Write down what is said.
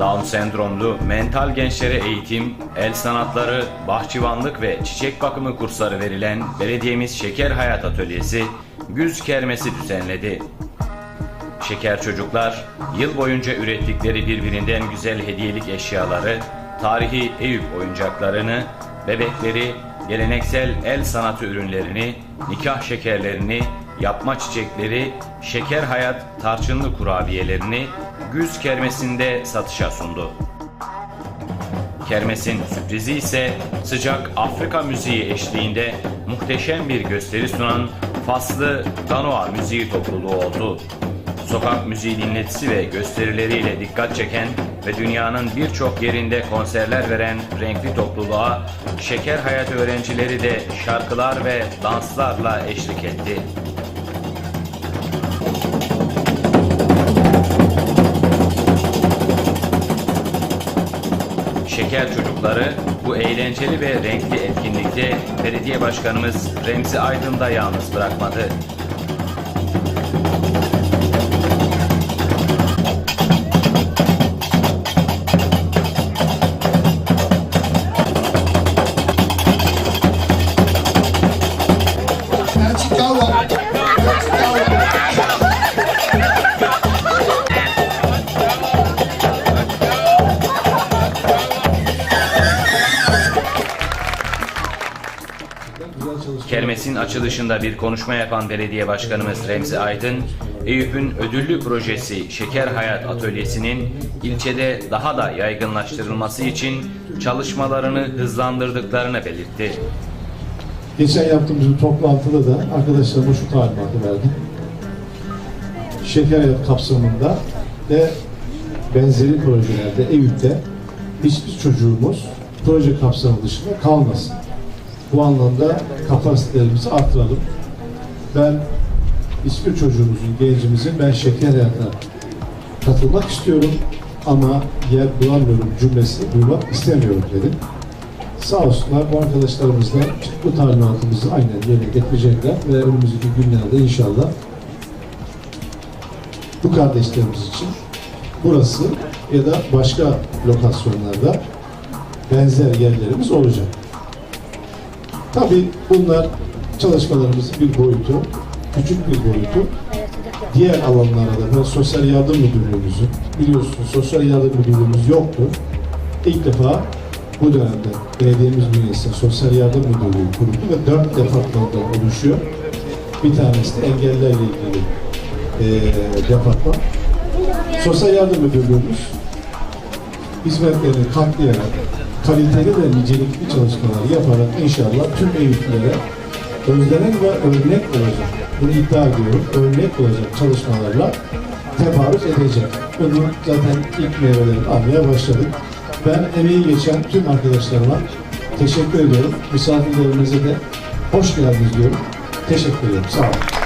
sendromlu mental gençlere eğitim, el sanatları, bahçıvanlık ve çiçek bakımı kursları verilen belediyemiz Şeker Hayat Atölyesi Güz Kermesi düzenledi. Şeker çocuklar yıl boyunca ürettikleri birbirinden güzel hediyelik eşyaları, tarihi Eyüp oyuncaklarını, bebekleri, geleneksel el sanatı ürünlerini, nikah şekerlerini, yapma çiçekleri, şeker hayat tarçınlı kurabiyelerini güz kermesinde satışa sundu. Kermes'in sürprizi ise sıcak Afrika müziği eşliğinde muhteşem bir gösteri sunan Faslı Danoa müziği topluluğu oldu. Sokak müziği dinletisi ve gösterileriyle dikkat çeken ve dünyanın birçok yerinde konserler veren renkli topluluğa Şeker Hayat öğrencileri de şarkılar ve danslarla eşlik etti. Şeker çocukları bu eğlenceli ve renkli etkinlikte belediye başkanımız Remzi Aydın da yalnız bırakmadı. Kermes'in açılışında bir konuşma yapan belediye başkanımız Remzi Aydın, Eyüp'ün ödüllü projesi Şeker Hayat Atölyesi'nin ilçede daha da yaygınlaştırılması için çalışmalarını hızlandırdıklarını belirtti. Geçen yaptığımız bir toplantıda da arkadaşlarıma şu talimatı verdim. Şeker hayat kapsamında ve benzeri projelerde Eyüp'te hiçbir çocuğumuz proje kapsamı dışında kalmasın. Bu anlamda kapasitelerimizi artıralım. Ben hiçbir çocuğumuzun, gencimizin ben şeker hayata katılmak istiyorum ama yer bulamıyorum cümlesini duymak istemiyorum dedim. Sağ olsunlar bu arkadaşlarımız da bu talimatımızı aynen yerine getirecekler ve önümüzdeki günlerde inşallah bu kardeşlerimiz için burası ya da başka lokasyonlarda benzer yerlerimiz olacak. Tabii bunlar çalışmalarımızın bir boyutu, küçük bir boyutu. Diğer alanlarda da sosyal yardım müdürlüğümüzün, biliyorsunuz sosyal yardım müdürlüğümüz yoktu. İlk defa bu dönemde belediyemiz bünyesinde sosyal yardım müdürlüğü kuruldu ve dört departmandan oluşuyor. Bir tanesi de engellerle ilgili eee departman. Sosyal yardım müdürlüğümüz hizmetlerini katlayarak, kaliteli ve nicelikli çalışmalar yaparak inşallah tüm Eyüplülere özlenen ve örnek olacak, bunu iddia ediyorum, örnek olacak çalışmalarla tebarüz edecek. Bunu zaten ilk meyvelerini almaya başladık. Ben emeği geçen tüm arkadaşlarıma teşekkür ediyorum. Misafirlerimize de hoş geldiniz diyorum. Teşekkür ediyorum. Sağ olun.